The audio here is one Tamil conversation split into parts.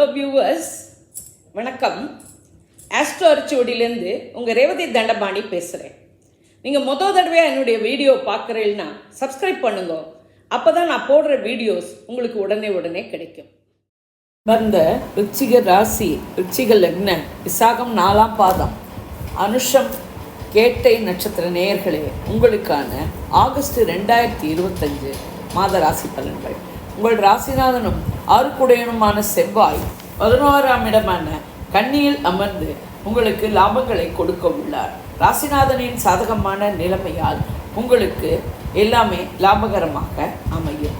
ஹலோ வியூவர்ஸ் வணக்கம். ஆஸ்ட்ரோ அரிச்சுவடியிலேருந்து உங்கள் ரேவதி தண்டபாணி பேசுகிறேன் நீங்கள் மொதல் தடவையாக என்னுடைய வீடியோ பார்க்குறீங்கன்னா சப்ஸ்கிரைப் பண்ணுங்க. அப்போ தான் நான் போடுற வீடியோஸ் உங்களுக்கு உடனே உடனே கிடைக்கும். வந்த ருச்சிக ராசி ருச்சிக லக்ன விசாகம் நாலாம் பாதம். அனுஷம் கேட்டை நட்சத்திர நேயர்களே உங்களுக்கான ஆகஸ்ட் ரெண்டாயிரத்தி இருபத்தஞ்சு மாத ராசி பலன்கள். உங்கள் ராசிநாதனும் ஆறுக்குடையனுமான செவ்வாய் பதினோராம் இடமான கண்ணியில் அமர்ந்து உங்களுக்கு லாபங்களை கொடுக்க உள்ளார். ராசிநாதனின் சாதகமான நிலைமையால் உங்களுக்கு எல்லாமே லாபகரமாக அமையும்.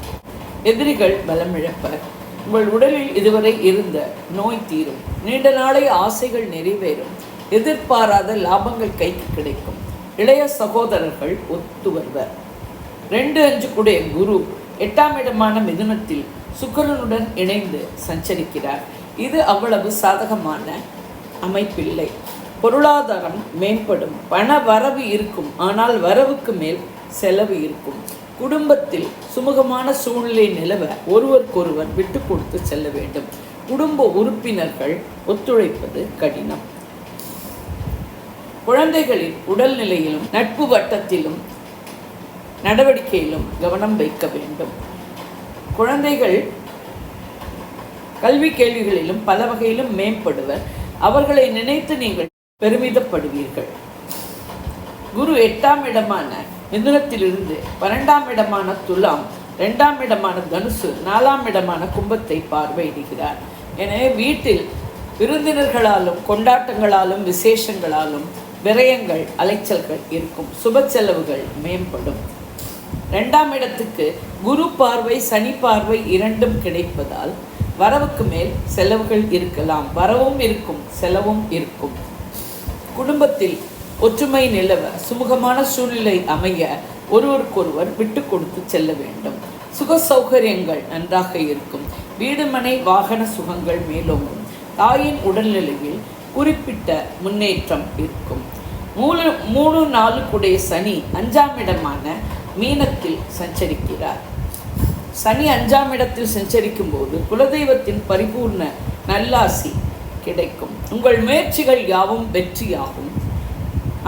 எதிரிகள் பலமிழப்பர் உங்கள் உடலில் இதுவரை இருந்த நோய் தீரும். நீண்ட நாளை ஆசைகள் நிறைவேறும். எதிர்பாராத லாபங்கள் கைக்கு கிடைக்கும். இளைய சகோதரர்கள் ஒத்து வருவர் ரெண்டு அஞ்சு கூட குரு எட்டாம் இடமான மிதுனத்தில் சுக்கரனுடன் இணைந்து சஞ்சரிக்கிறார். இது அவ்வளவு சாதகமான அமைப்பில்லை. பொருளாதாரம் மேம்படும். பண வரவு இருக்கும். ஆனால் வரவுக்கு மேல் செலவு இருக்கும். குடும்பத்தில் சுமூகமான சூழ்நிலை நிலவ ஒருவருக்கொருவர் விட்டு கொடுத்து செல்ல வேண்டும். குடும்ப உறுப்பினர்கள் ஒத்துழைப்பது கடினம். குழந்தைகளின் உடல்நிலையிலும் நட்பு வட்டத்திலும் நடவடிக்கையிலும் கவனம் வைக்க வேண்டும். குழந்தைகள் கல்வி கேள்விகளிலும் பல வகையிலும் மேம்படுவர். அவர்களை நினைத்து நீங்கள் பெருமிதப்படுவீர்கள். குரு எட்டாம் இடமான மிதுனத்திலிருந்து பன்னெண்டாம் இடமான துலாம் ரெண்டாம் இடமான தனுசு நாலாம் இடமான கும்பத்தை பார்வையிடுகிறார். எனவே வீட்டில் விருந்தினர்களாலும் கொண்டாட்டங்களாலும் விசேஷங்களாலும் விரயங்கள் அலைச்சல்கள் இருக்கும். சுப செலவுகள் மேம்படும். ரெண்டாம் இடத்துக்கு குரு பார்வை சனி பார்வை இரண்டும் கிடைப்பதால் வரவுக்கு மேல் செலவுகள் இருக்கலாம். வரவும் இருக்கும் செலவும் இருக்கும். குடும்பத்தில் ஒற்றுமை நிலவ சுமூகமான சூழ்நிலை அமைய ஒருவருக்கொருவர் விட்டு கொடுத்து செல்ல வேண்டும். சுக சௌகரியங்கள் நன்றாக இருக்கும். வீடுமனை வாகன சுகங்கள் மேலோங்கும். தாயின் உடல்நிலையில் குறிப்பிட்ட முன்னேற்றம் இருக்கும். மூணு மூணு நாலு சனி அஞ்சாம் இடமான மீனத்தில் சஞ்சரிக்கிறார். சனி அஞ்சாம் இடத்தில் சஞ்சரிக்கும் போது குலதெய்வத்தின் பரிபூர்ண நல்லாசி கிடைக்கும். உங்கள் முயற்சிகள் யாவும் வெற்றியாகும்.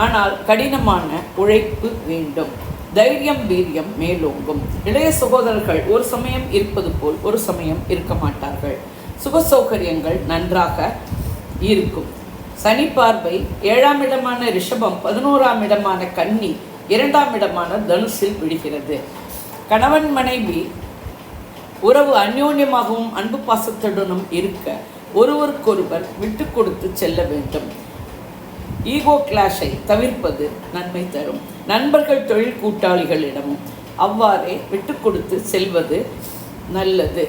ஆனால் கடினமான உழைப்பு வேண்டும். தைரியம் வீரியம் மேலோங்கும். இளைய சகோதரர்கள் ஒரு சமயம் இருப்பது போல் ஒரு சமயம் இருக்க மாட்டார்கள். சுக சௌகரியங்கள் நன்றாக இருக்கும். சனி பார்வை ஏழாம் இடமான ரிஷபம் பதினோராம் இடமான கன்னி இரண்டாம் இடமான தனுசில் விடுகிறது கணவன் மனைவி உறவு அந்யோன்யமாகவும் அன்பு பாசத்துடனும் இருக்க ஒருவருக்கொருவர் விட்டு கொடுத்து செல்ல வேண்டும். ஈகோ கிளாஷை தவிர்ப்பது நன்மை தரும். நண்பர்கள் தொழில் கூட்டாளிகளிடமும் அவ்வாறே விட்டு கொடுத்து செல்வது நல்லது.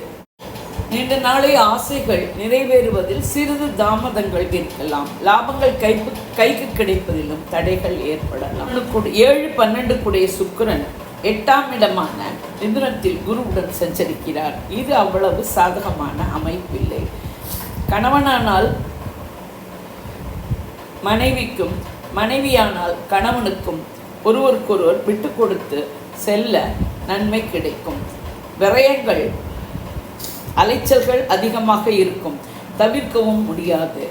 நீண்ட நாளை ஆசைகள் நிறைவேறுவதில் சிறிது தாமதங்கள் இருக்கலாம். லாபங்கள் கைப்பு கைக்கு கிடைப்பதிலும் தடைகள் ஏற்படலாம். ஏழு பன்னெண்டு கூடிய சுக்கிரன் எட்டாம் இடமான மிதுனத்தில் குருவுடன் சஞ்சரிக்கிறார். இது அவ்வளவு சாதகமான அமைப்பில்லை. கணவனானால் மனைவிக்கும் மனைவியானால் கணவனுக்கும் ஒருவருக்கொருவர் விட்டு கொடுத்து செல்ல நன்மை கிடைக்கும். விரயங்கள் அலைச்சல்கள் அதிகமாக இருக்கும். தவிர்க்கவும் முடியாது.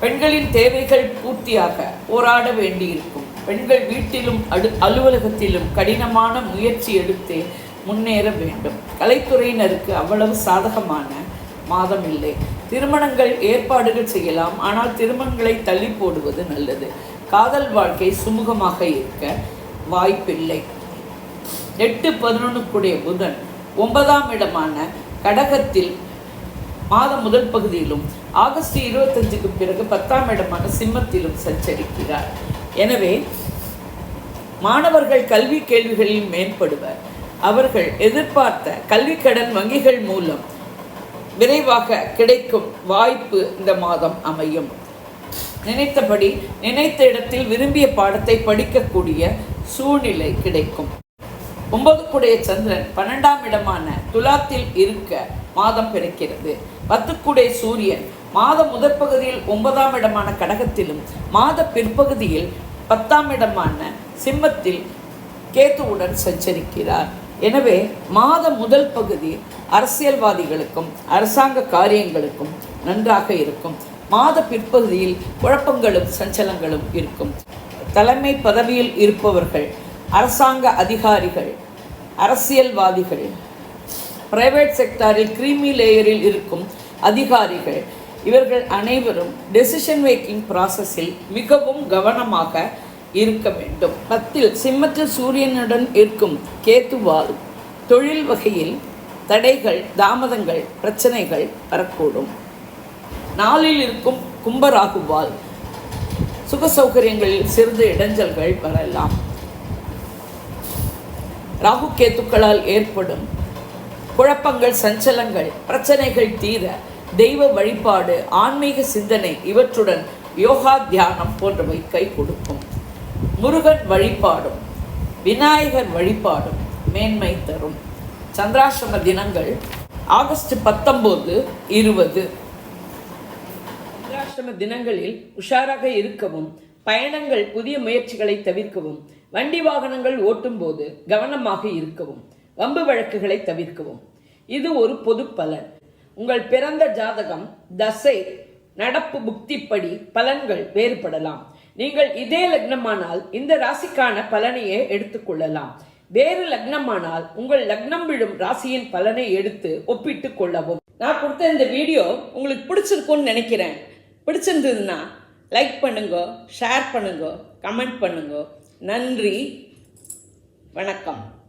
பெண்களின் தேவைகள் பூர்த்தியாக போராட வேண்டியிருக்கும். பெண்கள் வீட்டிலும் அடு அலுவலகத்திலும் கடினமான முயற்சி எடுத்து முன்னேற வேண்டும். கலைத்துறையினருக்கு அவ்வளவு சாதகமான மாதம் இல்லை. திருமணங்கள் ஏற்பாடுகள் செய்யலாம். ஆனால் திருமணங்களை தள்ளி போடுவது நல்லது. காதல் வாழ்க்கை சுமூகமாக இருக்க வாய்ப்பில்லை. எட்டு பதினொன்றுக்குடைய புதன் ஒன்பதாம் இடமான கடகத்தில் மாத முதல் பகுதியிலும் ஆகஸ்ட் இருபத்தஞ்சுக்கு பிறகு பத்தாம் இடமான சிம்மத்திலும் சஞ்சரிக்கிறார். எனவே மாணவர்கள் கல்வி கேள்விகளில் மேம்படுவர். அவர்கள் எதிர்பார்த்த கல்வி கடன் வங்கிகள் மூலம் விரைவாக கிடைக்கும் வாய்ப்பு இந்த மாதம் அமையும். நினைத்தபடி நினைத்த இடத்தில் விரும்பிய பாடத்தை படிக்கக்கூடிய சூழ்நிலை கிடைக்கும். ஒன்பதுக்குடைய சந்திரன் பன்னெண்டாம் இடமான துலாத்தில் இருக்க மாதம் பிறக்கிறது. பத்துக்குடைய சூரியன் மாத முதற் பகுதியில் ஒன்பதாம் இடமான கடகத்திலும் மாத பிற்பகுதியில் பத்தாம் இடமான சிம்மத்தில் கேத்துவுடன் சஞ்சரிக்கிறார். எனவே மாத முதல் பகுதி அரசியல்வாதிகளுக்கும் அரசாங்க காரியங்களுக்கும் நன்றாக இருக்கும். மாத பிற்பகுதியில் குழப்பங்களும் சஞ்சலங்களும் இருக்கும். தலைமை பதவியில் இருப்பவர்கள் அரசாங்க அதிகாரிகள் அரசியல்வாதிகள் பிரைவேட் செக்டாரில் கிரீமி லேயரில் இருக்கும் அதிகாரிகள் இவர்கள் அனைவரும் டெசிஷன் மேக்கிங் ப்ராசஸில் மிகவும் கவனமாக இருக்க வேண்டும். பத்தில் சிம்மத்தில் சூரியனுடன் இருக்கும் கேத்துவால் தொழில் வகையில் தடைகள் தாமதங்கள் பிரச்சனைகள் வரக்கூடும். நாளில் இருக்கும் கும்பராகுவால் சுக சௌகரியங்களில் சிறிது இடைஞ்சல்கள் வரலாம். ராகு கேத்துக்களால் ஏற்படும் குழப்பங்கள் சஞ்சலங்கள் பிரச்சனைகள் தீர தெய்வ வழிபாடு ஆன்மீக சிந்தனை இவற்றுடன் யோகா தியானம் போன்றவை கை கொடுக்கும். முருகன் வழிபாடும் விநாயகர் வழிபாடும் மேன்மை தரும். சந்திராசிரம தினங்கள் ஆகஸ்ட் பத்தொம்போது இருபது. சந்திராசிரம தினங்களில் உஷாராக இருக்கவும் பயணங்கள் புதிய முயற்சிகளை தவிர்க்கவும் வண்டி வாகனங்கள் ஓட்டும்போது கவனமாக இருக்கவும் வம்பு வழக்குகளை தவிர்க்கவும். இது ஒரு பொது பலன். உங்கள் பிறந்த ஜாதகம் தசை நடப்பு புக்திப்படி பலன்கள் வேறுபடலாம். நீங்கள் இதே லக்னமானால் இந்த ராசிக்கான பலனையே எடுத்துக்கொள்ளலாம் வேறு லக்னமானால் உங்கள் லக்னம் விழும் ராசியின் பலனை எடுத்து ஒப்பிட்டு கொள்ளவும். நான் கொடுத்த இந்த வீடியோ உங்களுக்கு பிடிச்சிருக்கும்னு நினைக்கிறேன். பிடிச்சிருந்ததுன்னா லைக் பண்ணுங்க ஷேர் பண்ணுங்க கமெண்ட் பண்ணுங்க. நன்றி. வணக்கம்.